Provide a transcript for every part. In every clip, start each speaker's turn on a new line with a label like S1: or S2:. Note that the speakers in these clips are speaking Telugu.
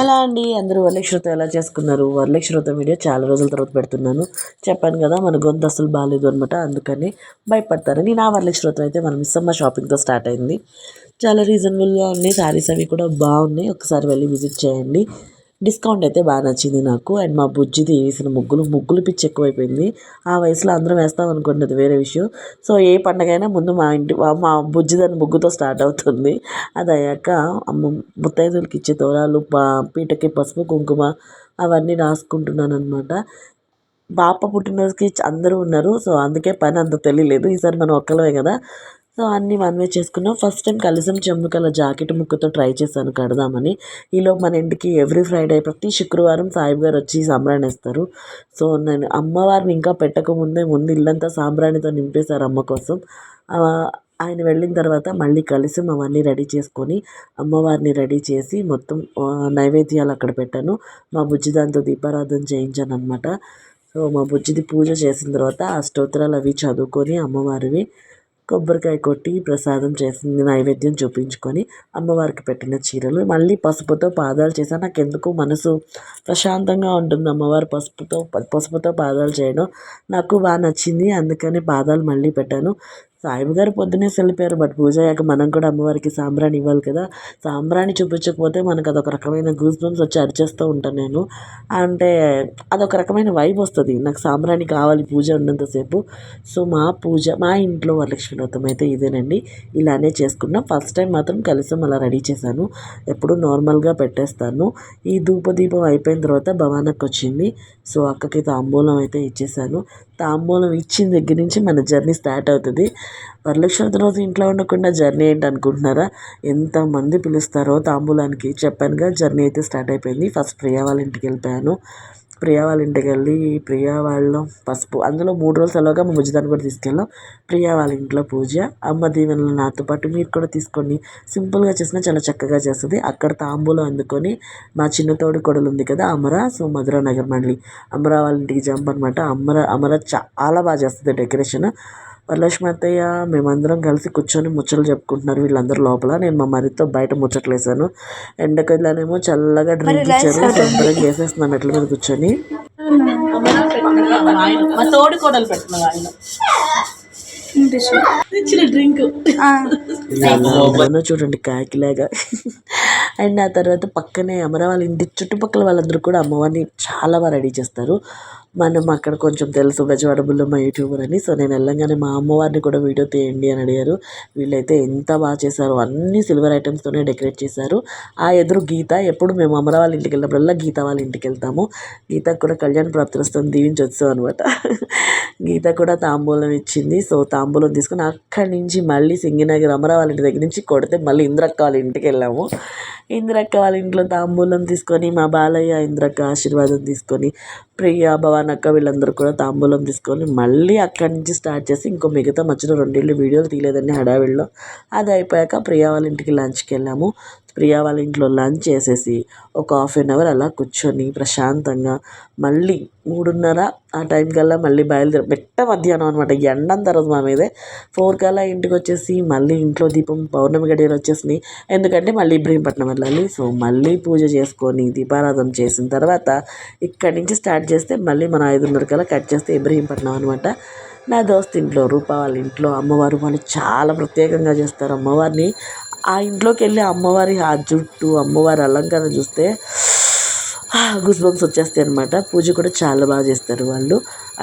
S1: హలో అండి? అందరూ వరలక్ష్మి వ్రతం ఎలా చేసుకున్నారు? వరలక్ష్మి వ్రతం వీడియో చాలా రోజుల తర్వాత పెడుతున్నాను. చెప్పాను కదా మన గొంతు అసలు బాగాలేదు అనమాట అందుకని భయపడతారని నా వరలక్ష్మి వ్రతం అయితే మన మిస్సమ్మ షాపింగ్తో స్టార్ట్ అయింది. చాలా రీజనబుల్గా ఉన్నాయి. శారీస్ అవి కూడా బాగున్నాయి. ఒకసారి వెళ్ళి విజిట్ చేయండి. డిస్కౌంట్ అయితే బాగా నచ్చింది నాకు. అండ్ మా బుజ్జిది వేసిన ముగ్గులు ముగ్గులు పిచ్చి ఎక్కువైపోయింది. ఆ వయసులో అందరం వేస్తాం అనుకుంటుంది అది వేరే విషయం. సో ఏ పండగైనా ముందు మా ఇంటి మా బుజ్జిదాని ముగ్గుతో స్టార్ట్ అవుతుంది. అది అయ్యాక ముత్తైదులకి ఇచ్చే తోరాలు పా పీటకి పసుపు కుంకుమ అవన్నీ రాసుకుంటున్నాను అనమాట బాప పుట్టినరోజుకి అందరూ ఉన్నారు. సో అందుకే పని అంత తెలియలేదు. ఈసారి మనం ఒక్కలమే కదా. సో అన్నీ మనమే చేసుకున్నాం. ఫస్ట్ టైం కలిసం చెమ్ముకల జాకెట్ ముక్కతో ట్రై చేశాను కడదామని. ఈలో మన ఇంటికి ఎవ్రీ ఫ్రైడే ప్రతి శుక్రవారం సాయిబు గారు వచ్చి సాంబ్రాణి వేస్తారు. సో నేను అమ్మవారిని ఇంకా పెట్టకముందే ముందు ఇల్లంతా సాంబ్రాణితో నింపేశారు అమ్మ కోసం. ఆయన వెళ్ళిన తర్వాత మళ్ళీ కలిసి అవన్నీ రెడీ చేసుకొని అమ్మవారిని రెడీ చేసి మొత్తం నైవేద్యాలు అక్కడ పెట్టాను. మా బుజ్జి దాంతో దీపారాధన చేయించాను అనమాట సో మా బుజ్జిది పూజ చేసిన తర్వాత ఆ స్తోత్రాలు అవి చదువుకొని అమ్మవారివి కొబ్బరికాయ కొట్టి ప్రసాదం చేసింది నైవేద్యం చూపించుకొని అమ్మవారికి పెట్టిన చీరలు. మళ్ళీ పసుపుతో పాదాలు చేశాను నాకు ఎందుకు మనసు ప్రశాంతంగా ఉంటుంది అమ్మవారు పసుపుతో పసుపుతో పాదాలు చేయడం. నాకు బాగా నచ్చింది అందుకని పాదాలు మళ్ళీ పెట్టాను. సాయిబు గారు పొద్దునే వెళ్ళిపోయారు బట్ పూజ అయ్యాక మనం కూడా అమ్మవారికి సాంబ్రాణి ఇవ్వాలి కదా. సాంబ్రాణి చూపించకపోతే మనకు అదొక రకమైన గూస్ బంప్స్ వచ్చి అరిచేస్తూ ఉంటాను నేను. అంటే అదొక రకమైన వైబ్ వస్తుంది. నాకు సాంబ్రాణి కావాలి పూజ ఉన్నంతసేపు. సో మా పూజ మా ఇంట్లో వరలక్ష్మి వ్రతం అయితే ఇదేనండి. ఇలానే చేసుకున్నాం. ఫస్ట్ టైం మాత్రం కలిసం అలా రెడీ చేశాను. ఎప్పుడు నార్మల్గా పెట్టేస్తాను. ఈ ధూపదీపం అయిపోయిన తర్వాత భవానకు వచ్చింది. సో అక్కకి తాంబూలం అయితే ఇచ్చేసాను తాంబూలం ఇచ్చిన దగ్గర నుంచి మన జర్నీ స్టార్ట్ అవుతుంది. వరలక్ష్మి రోజు ఇంట్లో ఉండకుండా జర్నీ ఏంటి అనుకుంటున్నారా? ఎంతమంది పిలుస్తారో తాంబూలానికి చెప్పానుగా జర్నీ అయితే స్టార్ట్ అయిపోయింది. ఫస్ట్ ప్రియా వాళ్ళ ఇంటికి వెళ్ళిపోయాను. ప్రియా వాళ్ళ ఇంటికి వెళ్ళి ప్రియా వాళ్ళ పసుపు అందులో మూడు రోజులు సెలవుగా మా ముజ్జిదాన్ని కూడా తీసుకెళ్ళాం. ప్రియా వాళ్ళ ఇంట్లో పూజ అమ్మ దీవెనలు నాతో పాటు మీరు కూడా తీసుకోండి సింపుల్గా చేసినా చాలా చక్కగా చేస్తుంది. అక్కడ తాంబూలం అందుకొని మా చిన్న తోడు కొడలు ఉంది కదా అమర సో మధురా నగర్ మండలి. అమరా వాళ్ళ ఇంటికి జంప్ అనమాట అమర అమర చాలా బాగా చేస్తుంది డెకరేషన్. వరలక్ష్మి అత్తయ్య మేమందరం కలిసి కూర్చొని ముచ్చట్లు చెప్పుకుంటున్నారు వీళ్ళందరూ లోపల. నేను మా మరితో బయట ముచ్చట్లు వేసాను ఎండకెళ్ళానేమో చల్లగా డ్రింక్ ఇచ్చారు తొందరగా చేసేస్తున్నాం మెట్ల మీద కూర్చొని. మా తోడు కోడలు పెట్టిన ఇచ్చిన డ్రింక్. చూడండి కాకిలాగా. అండ్ ఆ తర్వాత పక్కనే అమరావాళ్ళ ఇంటి చుట్టుపక్కల వాళ్ళందరూ కూడా అమ్మవారిని చాలా బాగా రెడీ చేస్తారు. మనం అక్కడ కొంచెం తెలుసు బెజవాడ బుల్లమ్మ యూట్యూబర్ అని. సో నేను వెళ్ళంగానే మా అమ్మవారిని కూడా వీడియో తీయండి అని అడిగారు. వీళ్ళైతే ఎంత బాగా చేశారు అన్ని సిల్వర్ ఐటమ్స్తోనే డెకరేట్ చేశారు. ఆ ఎదురు గీత ఎప్పుడు మేము అమరావాళ్ళ ఇంటికి వెళ్ళినప్పుడల్లా గీత వాళ్ళ ఇంటికి వెళ్తాము. గీతకు కూడా కళ్యాణ ప్రాప్తి వస్తుంది దీవించి వచ్చాం అనమాట గీత కూడా తాంబూలం ఇచ్చింది. సో తాంబూలం తీసుకుని అక్కడి నుంచి మళ్ళీ సింగినగర్ అమరావాళ్ళ ఇంటి దగ్గర నుంచి కొడితే మళ్ళీ ఇంద్రక్క వాళ్ళ ఇంటికి వెళ్ళాము. ఇంద్రక్క వాళ్ళ ఇంట్లో తాంబూలం తీసుకొని మా బాలయ్య ఇంద్రక్క ఆశీర్వాదం తీసుకొని ప్రియ భవానక్క వీళ్ళందరూ కూడా తాంబూలం తీసుకొని మళ్ళీ అక్కడి నుంచి స్టార్ట్ చేసి ఇంకో మిగతా మధ్యలో రెండేళ్ళు వీడియోలు తీయలేదండి హడావిడిలో. అది అయిపోయాక ప్రియా వాళ్ళ ఇంటికి లంచ్కి వెళ్ళాము. ప్రియా వాళ్ళ ఇంట్లో లంచ్ చేసేసి ఒక హాఫ్ అన్ అవర్ అలా కూర్చొని ప్రశాంతంగా మళ్ళీ మూడున్నర ఆ టైం కల్లా మళ్ళీ బయలుదేరి మెట్ట మధ్యాహ్నం అనమాట ఎండ తర్వాత మా మీదే ఫోర్ కల్లా ఇంటికి వచ్చేసి మళ్ళీ ఇంట్లో దీపం పౌర్ణమి గడియలు వచ్చేసినాయి. ఎందుకంటే మళ్ళీ ఇబ్రహీంపట్నం వెళ్ళాలి. సో మళ్ళీ పూజ చేసుకొని దీపారాధన చేసిన తర్వాత ఇక్కడి నుంచి స్టార్ట్ చేస్తే మళ్ళీ మన ఐదున్నర కల్లా కట్ చేస్తే ఇబ్రహీంపట్నం అనమాట నా దోస్త్ ఇంట్లో రూపా వాళ్ళ ఇంట్లో అమ్మవారు వాళ్ళు చాలా ప్రత్యేకంగా చేస్తారు అమ్మవారిని. ఆ ఇంట్లోకి వెళ్ళి అమ్మవారి ఆ జుట్టు అమ్మవారి అలంకరణ చూస్తే గుస్ వచ్చేస్తాయి అనమాట పూజ కూడా చాలా బాగా చేస్తారు వాళ్ళు.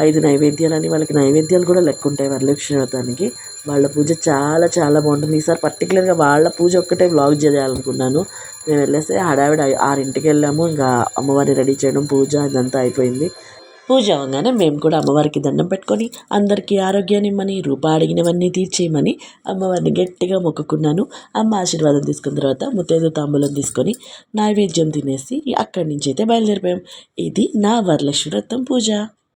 S1: ఐదు నైవేద్యాలని వాళ్ళకి నైవేద్యాలు కూడా లెక్క ఉంటాయి వరలక్ష్మి వ్రతానికి వాళ్ళ పూజ చాలా చాలా బాగుంటుంది. ఈసారి పర్టికులర్గా వాళ్ళ పూజ ఒక్కటే వ్లాగ్ చేయాలనుకున్నాను. మేము వెళ్ళేస్తే ఆడావిడ ఆరింటికి వెళ్ళాము. ఇంకా అమ్మవారిని రెడీ చేయడం పూజ ఇదంతా అయిపోయింది. పూజ అవగానే మేము కూడా అమ్మవారికి దండం పెట్టుకొని అందరికీ ఆరోగ్యాన్ని ఇమ్మని రూపా అడిగినవన్నీ తీర్చేయమని అమ్మవారిని గట్టిగా మొక్కుకున్నాను. అమ్మ ఆశీర్వాదం తీసుకున్న తర్వాత ముత్తైదు తాంబూలం తీసుకొని నైవేద్యం తినేసి అక్కడి నుంచి అయితే బయలుదేరిపోయాం. ఇది నా వరలక్ష్మి వ్రతం పూజ.